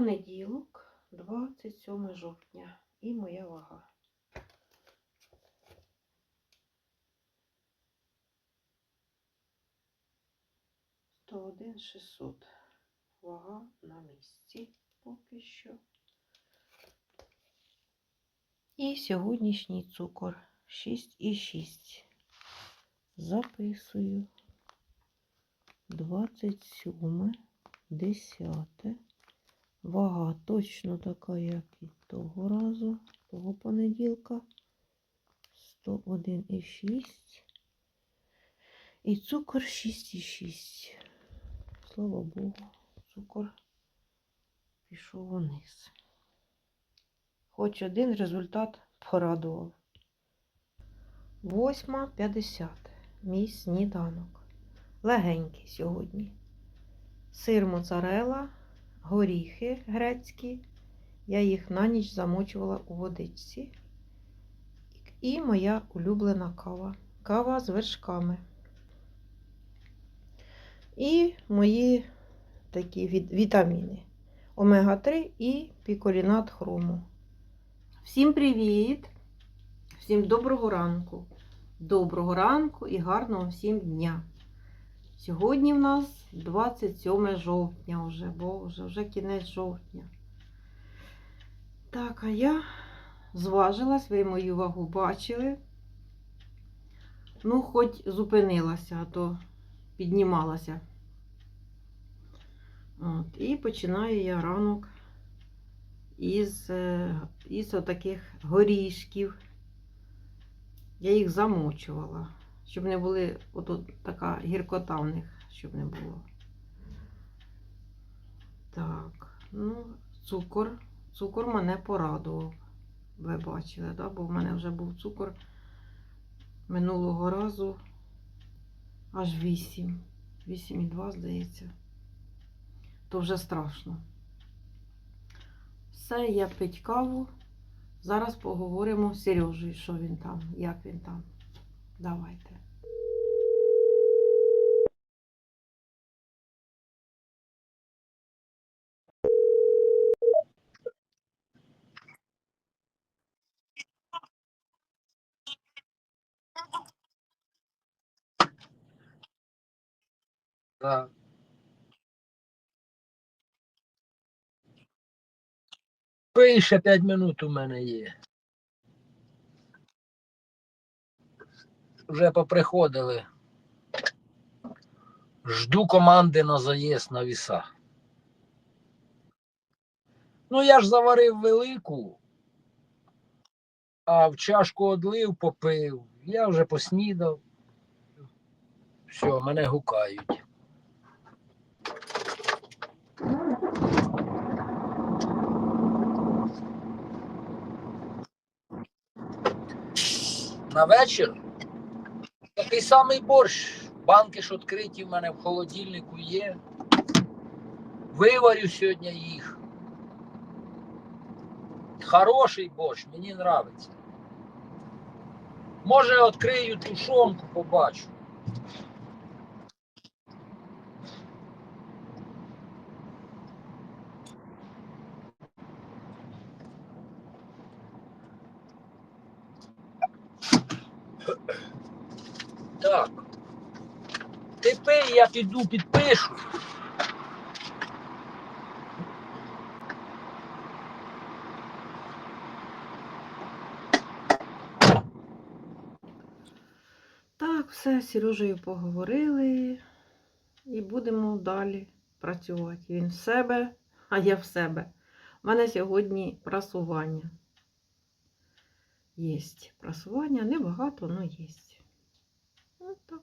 Понеділок, 27 жовтня. І моя вага. Сто один шістсот. Вага на місці поки що. І сьогоднішній цукор 6,6. Записую. 27, 10. Вага точно така, як і того разу, того понеділка. 101,6. І цукор 6,6. Слава Богу, цукор пішов униз. Хоч один результат порадував. 8.50. Мій сніданок. Легенький сьогодні. Сир моцарела, горіхи грецькі. Я їх на ніч замочувала у водичці. І моя улюблена кава. Кава з вершками. І мої такі вітаміни. Омега-3 і піколінат хрому. Всім привіт! Всім доброго ранку. Доброго ранку і гарного всім дня. Сьогодні в нас 27 жовтня вже, боже, вже кінець жовтня. Так, а я зважилась, ви мою вагу бачили. Ну, хоч зупинилася, а то піднімалася. От, і починаю я ранок із, е, із отаких горішків. Я їх замочувала, щоб не були, отут така гіркота в них, щоб не було. Так, ну, цукор. Цукор мене порадував. Ви бачили, да? бо в мене вже був цукор минулого разу аж 8. 8,2, здається. То вже страшно. Все, я пить каву. Зараз поговоримо з Сережею, що він там, як він там. Давайте. Пий, ще 5 минут у мене є. Вже поприходили. Жду команди на заїзд на віса. Ну, я ж заварив велику, а в чашку одлив, попив. Я вже поснідав. Все, мене гукають. На вечір такий самий борщ. Банки ж відкриті в мене в холодильнику є. Виварю сьогодні їх. Хороший борщ, мені подобається. Може, відкрию тушонку, побачу. Так. Ти пий, я піду підпишу. Так, все, з Сережею поговорили і будемо далі працювати. Він в себе, а я в себе. У мене сьогодні прасування. Є прасування, небагато, але є. Ось так.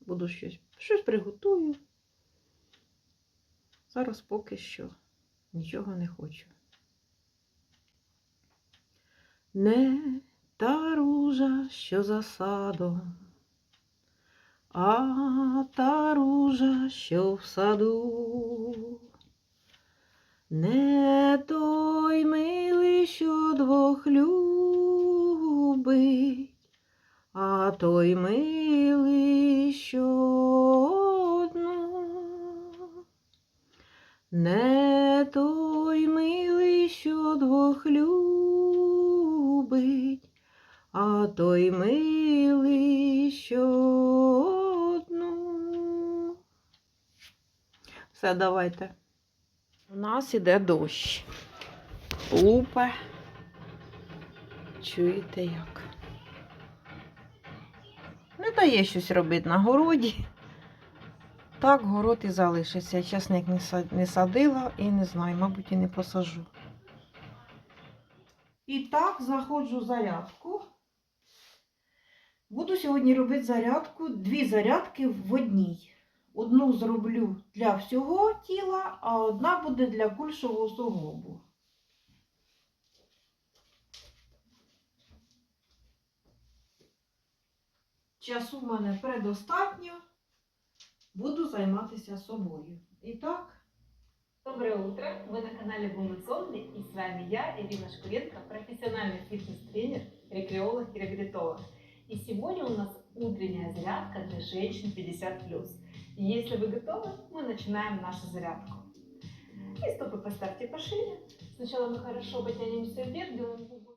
Буду щось, щось приготую. Зараз поки що нічого не хочу. Не та ружа, що за садом, а та ружа, що в саду. Не той милий, що двох любить, а той милий, що Не той милий, що двох любить, а той милий що одну. Все, давайте. У нас іде дощ. Лупе. Чуєте як? Не дає щось робити на городі. Так, город і залишиться. Я часник не садила і не знаю, мабуть, і не посажу. І так, знаходжу зарядку. Буду сьогодні робити зарядку, дві зарядки в одній. Одну зроблю для всього тіла, а одна буде для кульшового суглобу. Часу в мене предостатньо. Буду займатися собою. І так, Доброе утро! Вы на канале Эволюционный и с вами я, Ирина Шкуренко, профессиональный фитнес-тренер, рекреолог и реабилитолог. И сегодня у нас утренняя зарядка для женщин 50+. И если вы готовы, мы начинаем нашу зарядку. И стопы поставьте пошире. Сначала мы хорошо потянемся вверх, делаем губы.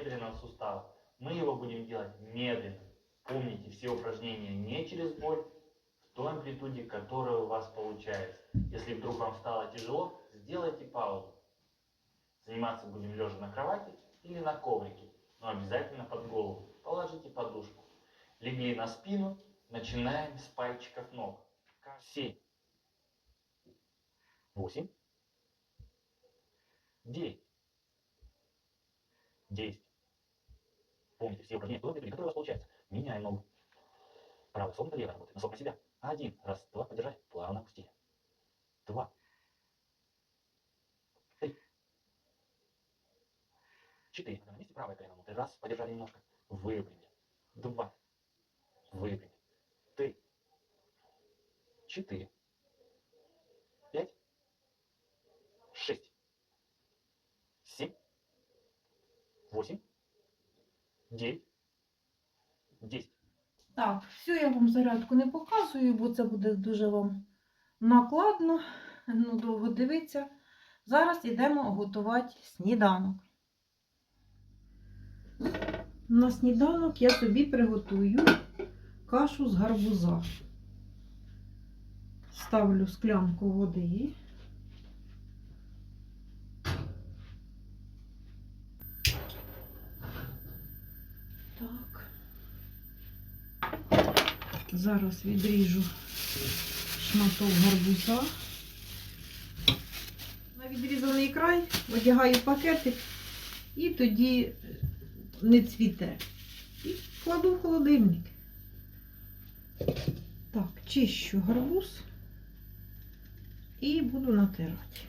Для тазобедренного сустава. Мы его будем делать медленно. Помните, все упражнения не через боль, в той амплитуде, которая у вас получается. Если вдруг вам стало тяжело, сделайте паузу. Заниматься будем лежа на кровати или на коврике, но обязательно под голову. Положите подушку. Легли на спину, начинаем с пальчиков ног. 7, 8, 9, 10. Помните, все упражнения в которые у вас получается. Меняем ногу. Правая согнута, левая работает. Носок на себя. Один, раз, два, подержать. Плавно опустили. Два. Три. Четыре. На месте правое колено внутрь. Раз, подержали немножко. Выпрямили. Два. Выпрямили. Три. Четыре. Пять. Шесть. Семь. Восемь. Девять. Десять. Так, всю я вам зарядку не показую, бо це буде дуже вам накладно, ну, довго дивитися. Зараз йдемо готувати сніданок. На сніданок я собі приготую кашу з гарбуза. Ставлю склянку води. Так. Зараз відріжу шматок гарбуза. На відрізаний край одягаю пакетик і тоді не цвіте. І кладу в холодильник. Так, чищу гарбуз і буду натирати.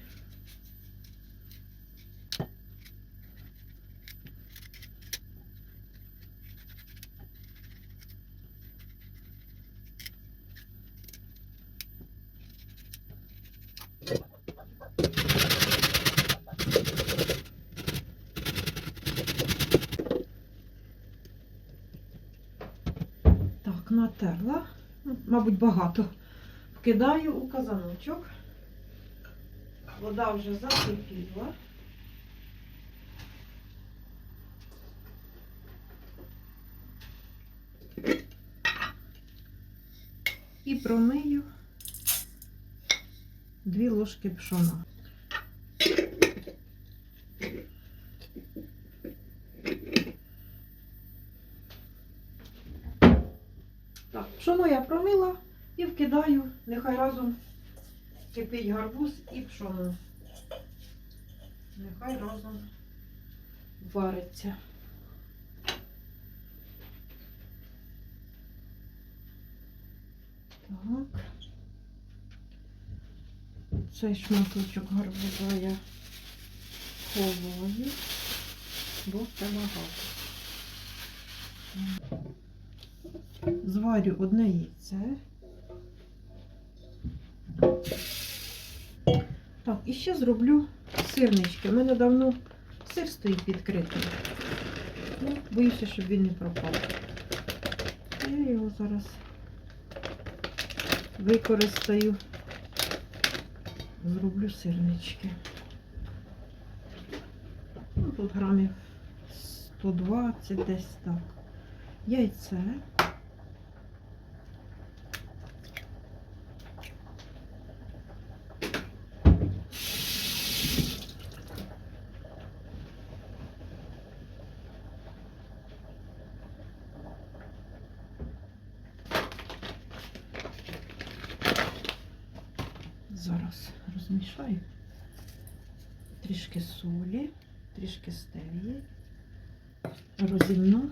Так, натерла. Ну, Мабуть, багато. Вкидаю у казаночок. Вода вже закипіла. І промию дві ложки пшона. Так, пшоно я промила і вкидаю, нехай разом кипить гарбуз і пшоно. Нехай разом вариться. Так. Цей шматочок гарбуза я ховаю, бо це багато. Зварю одне яйце. Так, і ще зроблю сирнички. У мене давно сир стоїть відкритий. Ну, боюся, щоб він не пропав. Я його зараз використаю. Зроблю сирнички. Ну, тут грамів 120 десь так. Яйце. Зараз розмішаю. Трішки солі, трішки стевії, розімну.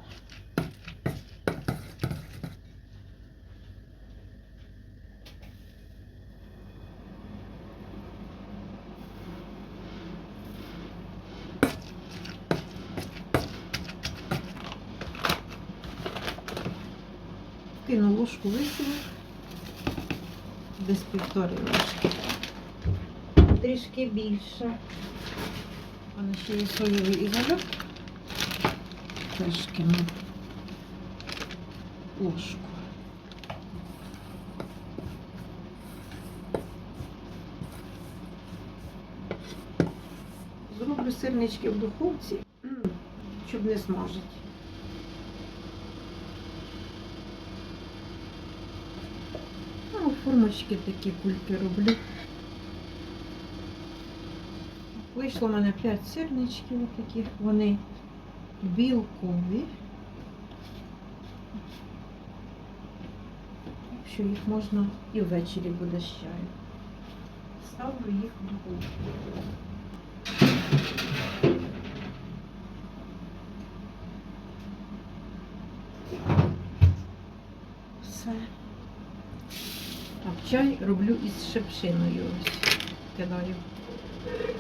Кину ложку висіву десь півтори ложки. Трішки більше. Мене ще є соєвий ізольок. Теж кину ложку. ставлю сирнички в духовці, щоб не смажити. Ну, формочки такі кульки роблю. Вийшло в мене 5 сирничків таких, вони білкові. Так їх можна і ввечері буде з чаю. Ставлю їх в духовку. Все. Так, чай роблю із шипшиною. Ось кидаю.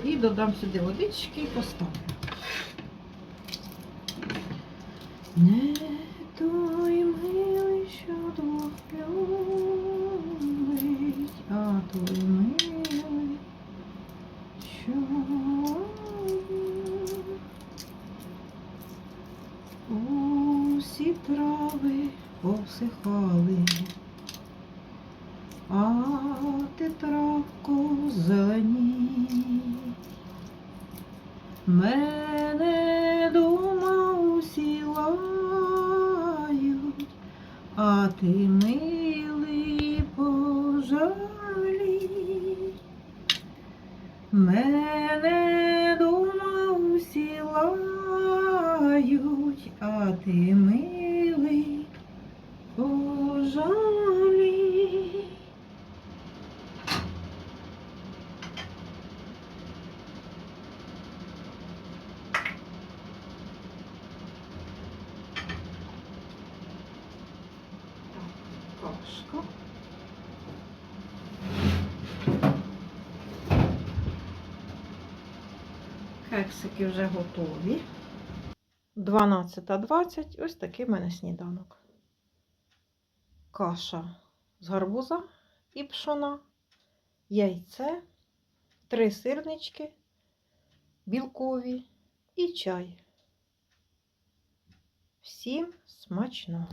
І додам сюди водички і поставлю. Не той милий, що двох любить, а той милий, що усі трави посихали. А ти травко зеленій. Мене дома усі лають, а ти милий пожалій. Мене дома усі лають, а ти милий Так. Кексики вже готові. 12.20. Ось такий в мене сніданок. Каша з гарбуза і пшона, яйце, три сирнички, білкові і чай. Всім смачного!